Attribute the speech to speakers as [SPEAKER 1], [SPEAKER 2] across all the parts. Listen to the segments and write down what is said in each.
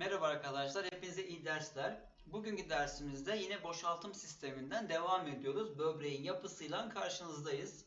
[SPEAKER 1] Merhaba arkadaşlar, hepinize iyi dersler. Bugünkü dersimizde yine boşaltım sisteminden devam ediyoruz. Böbreğin yapısıyla karşınızdayız.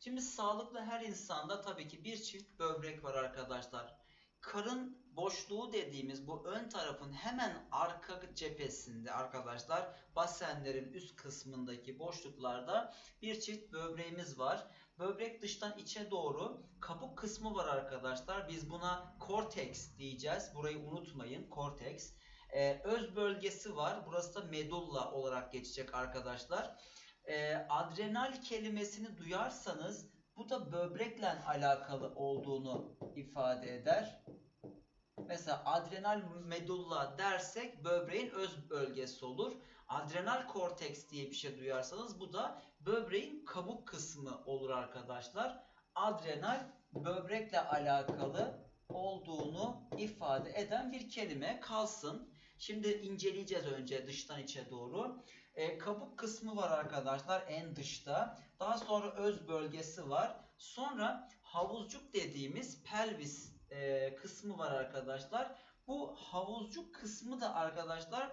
[SPEAKER 1] Şimdi sağlıklı her insanda tabii ki bir çift böbrek var arkadaşlar. Karın boşluğu dediğimiz bu ön tarafın hemen arka cephesinde arkadaşlar basenlerin üst kısmındaki boşluklarda bir çift böbreğimiz var. Böbrek dıştan içe doğru kabuk kısmı var arkadaşlar. Biz buna korteks diyeceğiz. Burayı unutmayın. Korteks. Ee, öz bölgesi var. Burası da medulla olarak geçecek arkadaşlar. Ee, adrenal kelimesini duyarsanız bu da böbrekle alakalı olduğunu ifade eder. Mesela adrenal medulla dersek böbreğin öz bölgesi olur. Adrenal korteks diye bir şey duyarsanız bu da böbreğin kabuk kısmı olur arkadaşlar. Adrenal böbrekle alakalı olduğunu ifade eden bir kelime kalsın. Şimdi inceleyeceğiz önce dıştan içe doğru. E, kabuk kısmı var arkadaşlar en dışta. Daha sonra öz bölgesi var. Sonra havuzcuk dediğimiz pelvis e, kısmı var arkadaşlar. Bu havuzcuk kısmı da arkadaşlar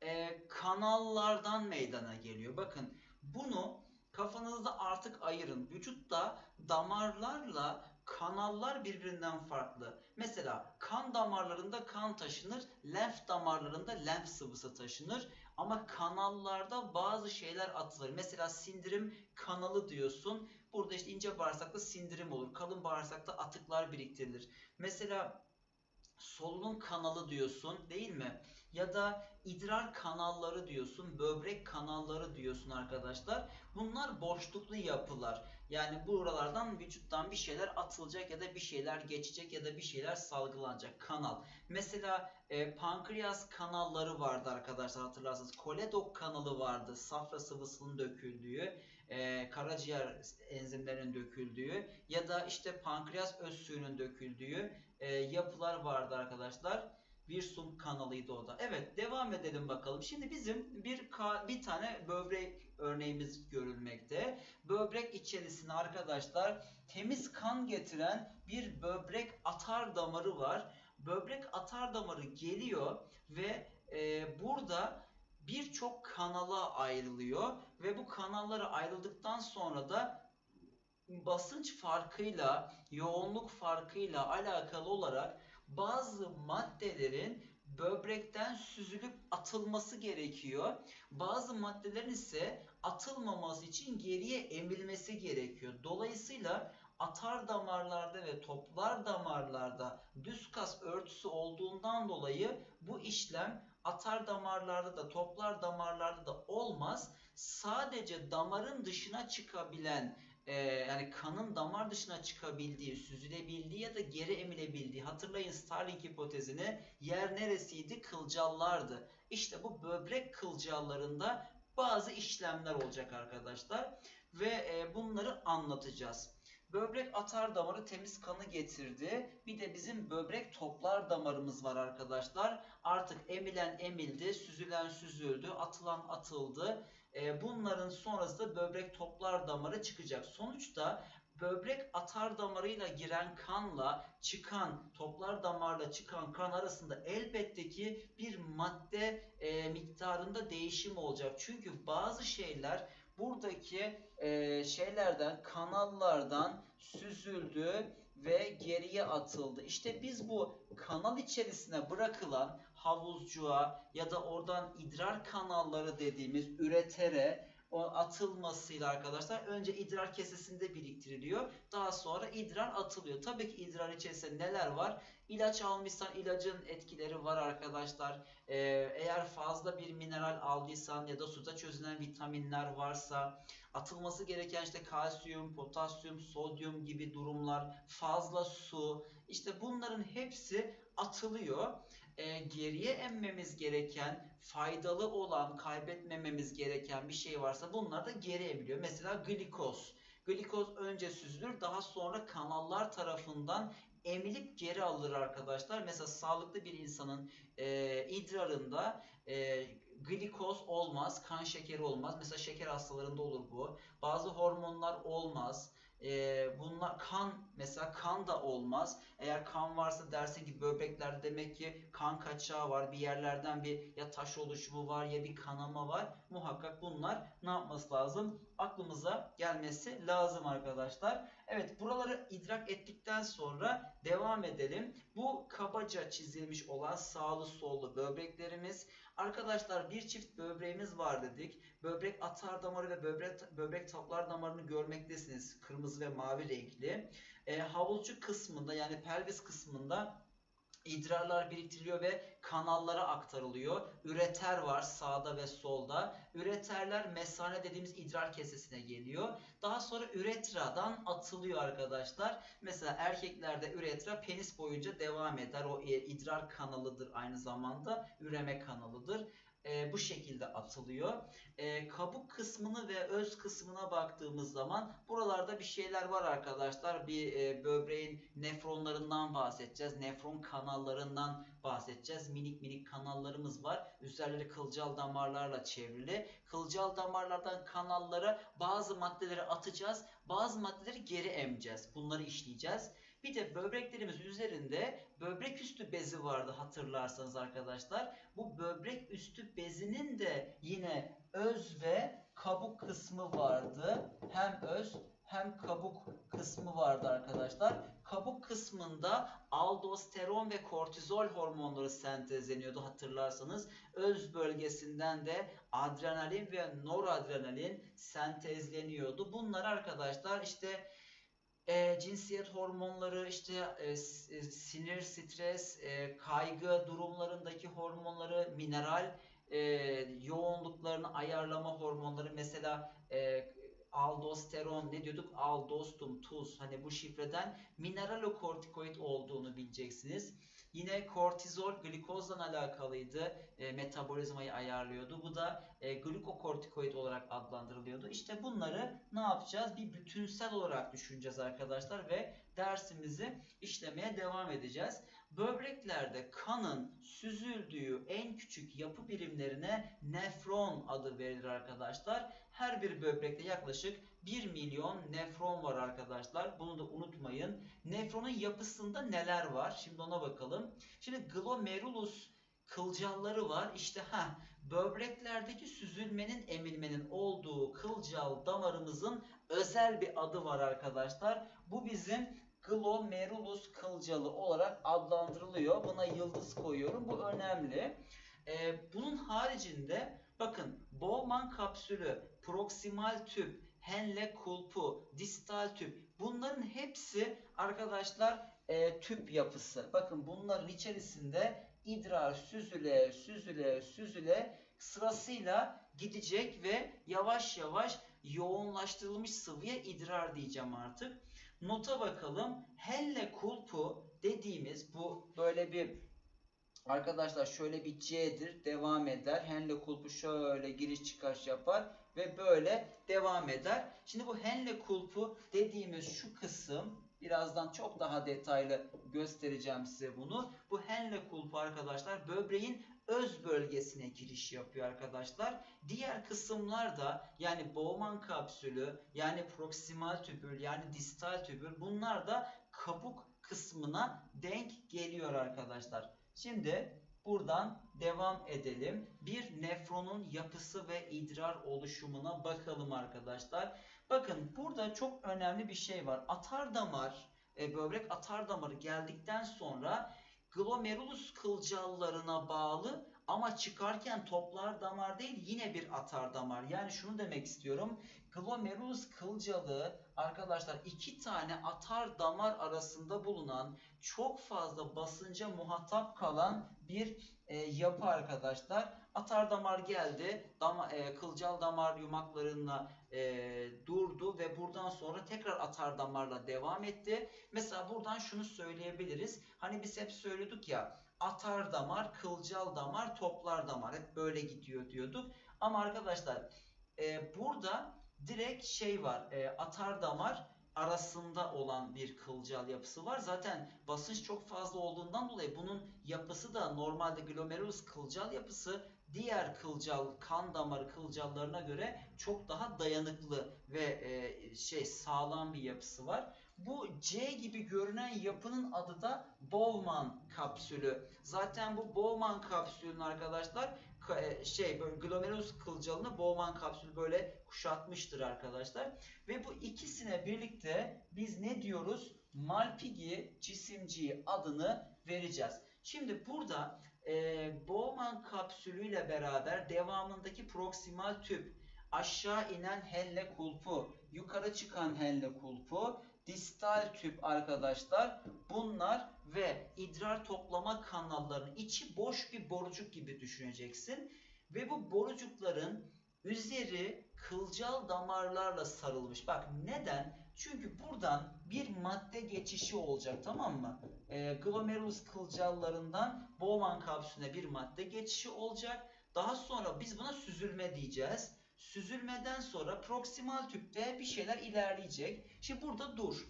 [SPEAKER 1] e, kanallardan meydana geliyor. Bakın bunu kafanızda artık ayırın. Vücutta damarlarla kanallar birbirinden farklı. Mesela kan damarlarında kan taşınır, lenf damarlarında lenf sıvısı taşınır. Ama kanallarda bazı şeyler atılır. Mesela sindirim kanalı diyorsun. Burada işte ince bağırsakta sindirim olur. Kalın bağırsakta atıklar biriktirilir. Mesela solunum kanalı diyorsun değil mi? Ya da idrar kanalları diyorsun, böbrek kanalları diyorsun arkadaşlar. Bunlar boşluklu yapılar. Yani buralardan vücuttan bir şeyler atılacak ya da bir şeyler geçecek ya da bir şeyler salgılanacak. Kanal. Mesela e, pankreas kanalları vardı arkadaşlar hatırlarsanız. Koledok kanalı vardı. Safra sıvısının döküldüğü, karaciğer enzimlerinin döküldüğü ya da işte pankreas öz suyunun döküldüğü e, yapılar vardı arkadaşlar. Wirsum kanalıydı o da. Evet devam edelim bakalım. Şimdi bizim bir bir tane böbrek örneğimiz görülmekte. Böbrek içerisine arkadaşlar temiz kan getiren bir böbrek atar damarı var. Böbrek atar damarı geliyor ve e, burada birçok kanala ayrılıyor ve bu kanallara ayrıldıktan sonra da basınç farkıyla, yoğunluk farkıyla alakalı olarak bazı maddelerin böbrekten süzülüp atılması gerekiyor. Bazı maddelerin ise atılmaması için geriye emilmesi gerekiyor. Dolayısıyla atar damarlarda ve toplar damarlarda düz kas örtüsü olduğundan dolayı bu işlem atar damarlarda da toplar damarlarda da olmaz. Sadece damarın dışına çıkabilen e, yani kanın damar dışına çıkabildiği, süzülebildiği ya da geri emilebildiği hatırlayın Starling hipotezini yer neresiydi? Kılcallardı. İşte bu böbrek kılcallarında bazı işlemler olacak arkadaşlar ve e, bunları anlatacağız. Böbrek atar damarı temiz kanı getirdi. Bir de bizim böbrek toplar damarımız var arkadaşlar. Artık emilen emildi, süzülen süzüldü, atılan atıldı. E, bunların sonrasında böbrek toplar damarı çıkacak. Sonuçta böbrek atar damarıyla giren kanla çıkan toplar damarla çıkan kan arasında elbette ki bir madde e, miktarında değişim olacak. Çünkü bazı şeyler buradaki e, şeylerden, kanallardan süzüldü ve geriye atıldı. İşte biz bu kanal içerisine bırakılan havuzcuğa ya da oradan idrar kanalları dediğimiz üretere o atılmasıyla arkadaşlar önce idrar kesesinde biriktiriliyor. Daha sonra idrar atılıyor. Tabii ki idrar içerisinde neler var? İlaç almışsan ilacın etkileri var arkadaşlar. Ee, eğer fazla bir mineral aldıysan ya da suda çözülen vitaminler varsa atılması gereken işte kalsiyum, potasyum, sodyum gibi durumlar, fazla su işte bunların hepsi atılıyor. E, geriye emmemiz gereken, faydalı olan, kaybetmememiz gereken bir şey varsa bunlar da geri emiliyor. Mesela glikoz. Glikoz önce süzülür daha sonra kanallar tarafından emilip geri alır arkadaşlar. Mesela sağlıklı bir insanın e, idrarında e, glikoz olmaz, kan şekeri olmaz. Mesela şeker hastalarında olur bu. Bazı hormonlar olmaz. E, bunlar kan mesela kan da olmaz. Eğer kan varsa dersin ki böbreklerde demek ki kan kaçağı var. Bir yerlerden bir ya taş oluşumu var ya bir kanama var. Muhakkak bunlar ne yapması lazım? Aklımıza gelmesi lazım arkadaşlar. Evet buraları idrak ettikten sonra devam edelim. Bu kabaca çizilmiş olan sağlı sollu böbreklerimiz. Arkadaşlar bir çift böbreğimiz var dedik. Böbrek atar damarı ve böbrek, böbrek taplar damarını görmektesiniz. Kırmızı ve mavi renkli. E, havulcu kısmında yani pelvis kısmında idrarlar biriktiriliyor ve kanallara aktarılıyor. Üreter var sağda ve solda. Üreterler mesane dediğimiz idrar kesesine geliyor. Daha sonra üretradan atılıyor arkadaşlar. Mesela erkeklerde üretra penis boyunca devam eder. O e, idrar kanalıdır aynı zamanda. Üreme kanalıdır e, bu şekilde atılıyor. E, kabuk kısmını ve öz kısmına baktığımız zaman buralarda bir şeyler var arkadaşlar. Bir e, böbreğin nefronlarından bahsedeceğiz. Nefron kanallarından bahsedeceğiz. Minik minik kanallarımız var. Üzerleri kılcal damarlarla çevrili. Kılcal damarlardan kanallara bazı maddeleri atacağız. Bazı maddeleri geri emeceğiz. Bunları işleyeceğiz. Bir de böbreklerimiz üzerinde böbrek üstü bezi vardı hatırlarsanız arkadaşlar. Bu böbrek üstü bezinin de yine öz ve kabuk kısmı vardı. Hem öz hem kabuk kısmı vardı arkadaşlar. Kabuk kısmında aldosteron ve kortizol hormonları sentezleniyordu hatırlarsanız. Öz bölgesinden de adrenalin ve noradrenalin sentezleniyordu. Bunlar arkadaşlar işte e, cinsiyet hormonları, işte e, e, sinir, stres, e, kaygı durumlarındaki hormonları, mineral e, yoğunluklarını ayarlama hormonları mesela e, aldosteron ne diyorduk? Aldostum, tuz. Hani bu şifreden mineralokortikoid olduğunu bileceksiniz. Yine kortizol glikozla alakalıydı. E, metabolizmayı ayarlıyordu. Bu da e, glukokortikoid olarak adlandırılıyordu. İşte bunları ne yapacağız? Bir bütünsel olarak düşüneceğiz arkadaşlar ve dersimizi işlemeye devam edeceğiz. Böbreklerde kanın süzüldüğü en küçük yapı birimlerine nefron adı verilir arkadaşlar. Her bir böbrekte yaklaşık 1 milyon nefron var arkadaşlar. Bunu da unutmayın. Nefronun yapısında neler var? Şimdi ona bakalım. Şimdi glomerulus kılcalları var. İşte ha böbreklerdeki süzülmenin emilmenin olduğu kılcal damarımızın özel bir adı var arkadaşlar. Bu bizim glomerulus kılcalı olarak adlandırılıyor. Buna yıldız koyuyorum. Bu önemli. Ee, bunun haricinde bakın Bowman kapsülü, proksimal tüp, Henle kulpu, distal tüp bunların hepsi arkadaşlar e, tüp yapısı. Bakın bunların içerisinde idrar süzüle süzüle süzüle sırasıyla gidecek ve yavaş yavaş yoğunlaştırılmış sıvıya idrar diyeceğim artık. Nota bakalım. Helle kulpu dediğimiz bu böyle bir arkadaşlar şöyle bir C'dir devam eder. Henle kulpu şöyle giriş çıkış yapar ve böyle devam eder. Şimdi bu Henle kulpu dediğimiz şu kısım birazdan çok daha detaylı göstereceğim size bunu. Bu Henle kulpu arkadaşlar böbreğin öz bölgesine giriş yapıyor arkadaşlar. Diğer kısımlar da yani Bowman kapsülü yani proksimal tübül yani distal tübül bunlar da kabuk kısmına denk geliyor arkadaşlar. Şimdi buradan devam edelim. Bir nefronun yapısı ve idrar oluşumuna bakalım arkadaşlar. Bakın burada çok önemli bir şey var. Atar damar, e, böbrek atar damarı geldikten sonra glomerulus kılcallarına bağlı ama çıkarken toplar damar değil yine bir atar damar. Yani şunu demek istiyorum. Glomerulus kılcalı arkadaşlar iki tane atar damar arasında bulunan çok fazla basınca muhatap kalan bir e, yapı arkadaşlar. Atar damar geldi. Dama, e, kılcal damar yumaklarına e, durdu ve buradan sonra tekrar atar damarla devam etti. Mesela buradan şunu söyleyebiliriz. Hani biz hep söyledik ya atar damar, kılcal damar, toplar damar hep böyle gidiyor diyorduk. Ama arkadaşlar e, burada direkt şey var. E, atar damar arasında olan bir kılcal yapısı var. Zaten basınç çok fazla olduğundan dolayı bunun yapısı da normalde glomerulus kılcal yapısı diğer kılcal kan damarı kılcallarına göre çok daha dayanıklı ve e, şey sağlam bir yapısı var. Bu C gibi görünen yapının adı da Bowman kapsülü. Zaten bu Bowman kapsülünün arkadaşlar ka- şey böyle glomerulus kılcalını Bowman kapsülü böyle kuşatmıştır arkadaşlar. Ve bu ikisine birlikte biz ne diyoruz? Malpighi cisimciği adını vereceğiz. Şimdi burada e, Bowman kapsülüyle beraber devamındaki proksimal tüp, aşağı inen helle kulpu, yukarı çıkan helle kulpu, distal tüp arkadaşlar bunlar ve idrar toplama kanallarının içi boş bir borucuk gibi düşüneceksin. Ve bu borucukların üzeri kılcal damarlarla sarılmış. Bak neden? Çünkü buradan bir madde geçişi olacak tamam mı? E, glomerulus kılcallarından Bowman kapsülüne bir madde geçişi olacak. Daha sonra biz buna süzülme diyeceğiz. Süzülmeden sonra proksimal tüpte bir şeyler ilerleyecek. Şimdi burada dur.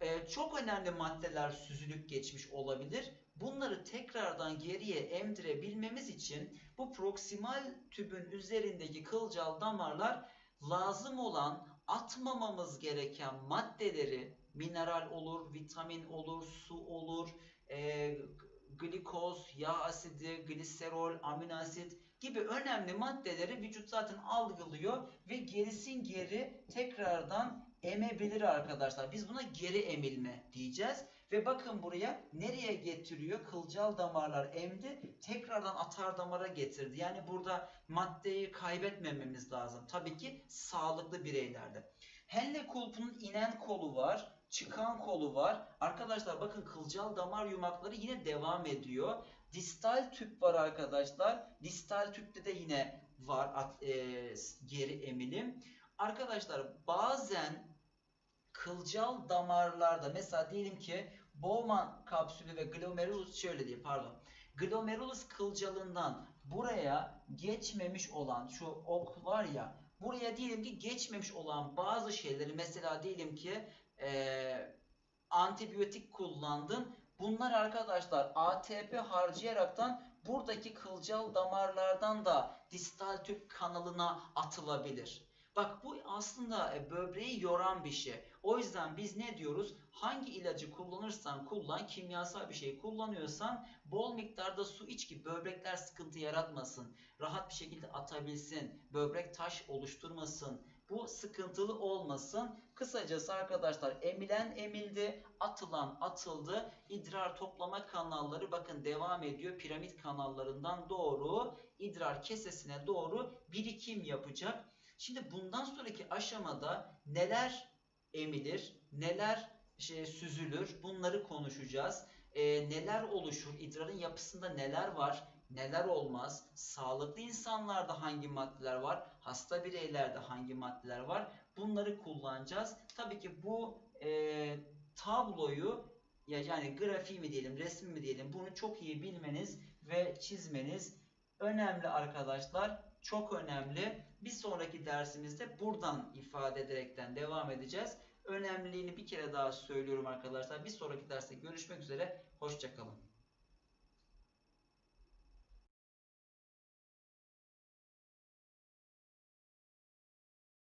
[SPEAKER 1] Ee, çok önemli maddeler süzülüp geçmiş olabilir. Bunları tekrardan geriye emdirebilmemiz için bu proksimal tübün üzerindeki kılcal damarlar lazım olan atmamamız gereken maddeleri mineral olur, vitamin olur, su olur, e, glikoz, yağ asidi, gliserol, amino asit gibi önemli maddeleri vücut zaten algılıyor ve gerisin geri tekrardan emebilir arkadaşlar. Biz buna geri emilme diyeceğiz. Ve bakın buraya nereye getiriyor? Kılcal damarlar emdi. Tekrardan atar damara getirdi. Yani burada maddeyi kaybetmememiz lazım. Tabii ki sağlıklı bireylerde. Helle kulpunun inen kolu var. Çıkan kolu var. Arkadaşlar bakın kılcal damar yumakları yine devam ediyor. Distal tüp var arkadaşlar. Distal tüpte de yine var e, geri emilim. Arkadaşlar bazen kılcal damarlarda mesela diyelim ki Bowman kapsülü ve glomerulus şöyle diye pardon. Glomerulus kılcalından buraya geçmemiş olan şu ok var ya buraya diyelim ki geçmemiş olan bazı şeyleri mesela diyelim ki e, antibiyotik kullandın. Bunlar arkadaşlar ATP harcayaraktan buradaki kılcal damarlardan da distal tüp kanalına atılabilir. Bak bu aslında e, böbreği yoran bir şey. O yüzden biz ne diyoruz? Hangi ilacı kullanırsan kullan, kimyasal bir şey kullanıyorsan bol miktarda su iç ki böbrekler sıkıntı yaratmasın. Rahat bir şekilde atabilsin. Böbrek taş oluşturmasın. Bu sıkıntılı olmasın. Kısacası arkadaşlar emilen emildi, atılan atıldı. İdrar toplama kanalları bakın devam ediyor. Piramit kanallarından doğru idrar kesesine doğru birikim yapacak. Şimdi bundan sonraki aşamada neler emilir, neler şey, süzülür bunları konuşacağız. Ee, neler oluşur, idrarın yapısında neler var, neler olmaz, sağlıklı insanlarda hangi maddeler var, hasta bireylerde hangi maddeler var bunları kullanacağız. Tabii ki bu e, tabloyu ya yani grafiği mi diyelim, resmi mi diyelim bunu çok iyi bilmeniz ve çizmeniz önemli arkadaşlar. Çok önemli. Bir sonraki dersimizde buradan ifade ederekten devam edeceğiz. Önemliliğini bir kere daha söylüyorum arkadaşlar. Bir sonraki derste görüşmek üzere. Hoşçakalın.